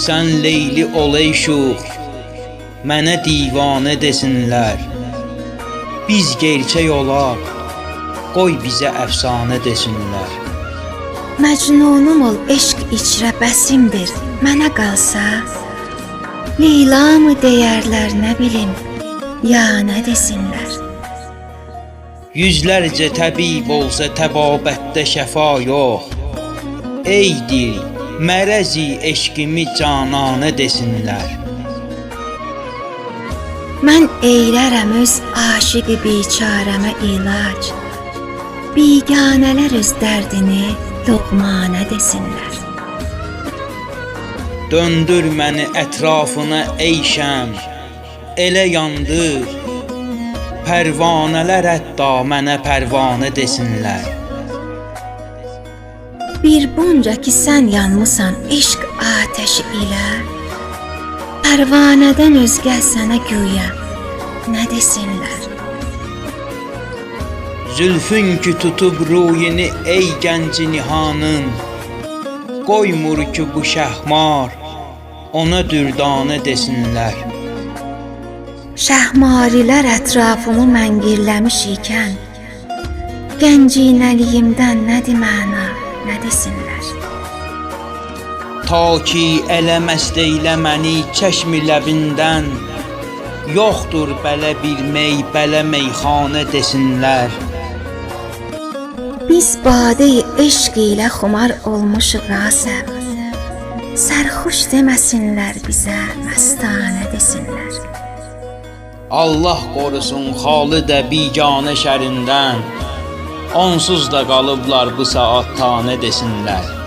Sən Leyli ol ey şux, mənə divanə desinlər. Biz gerçək olaq, qoy bizə əfsanə desinlər. Məcnunum ol eşq içrə bəsimdir Mənə qalsa Leyla mı deyərlər nə bilim Ya nə desinlər Yüzlərcə təbib olsa təbabətdə şəfa yox. Ey dil, mərəzi eşqimi cananə desinlər. Mən eylərəm öz aşiqi biçarəmə ilac Biganələr öz dərdini loğmanə desinlər Döndür məni ətrafına ey şəm, elə yandır. Pərvanələr hətta mənə pərvanə desinlər. Bir bunca ki sən yanmısan eşq atəşi ilə Pərvanədən özgə sənə güya nə desinlər Zülfün ki tutub ruyini ey gənc nihanın. Qoymur ki bu şəhmar ona dürdanə desinlər Şəhmarilər ətrafımı məngirləmiş ikən Gəncinəliyimdən nədir məna, nə desinlər Ta ki eləməst eylə məni çəşmi ləbindən Yoxdur belə bir mey, belə meyxanə desinlər. Biz badeyi eşq ilə xumar olmuşuq Rasəm Sərxuş deməsinlər bizə, məstanə desinlər. Allah qorusun xalidə biganə şərindən Onsuz da qalıblar bu saat tanə desinlər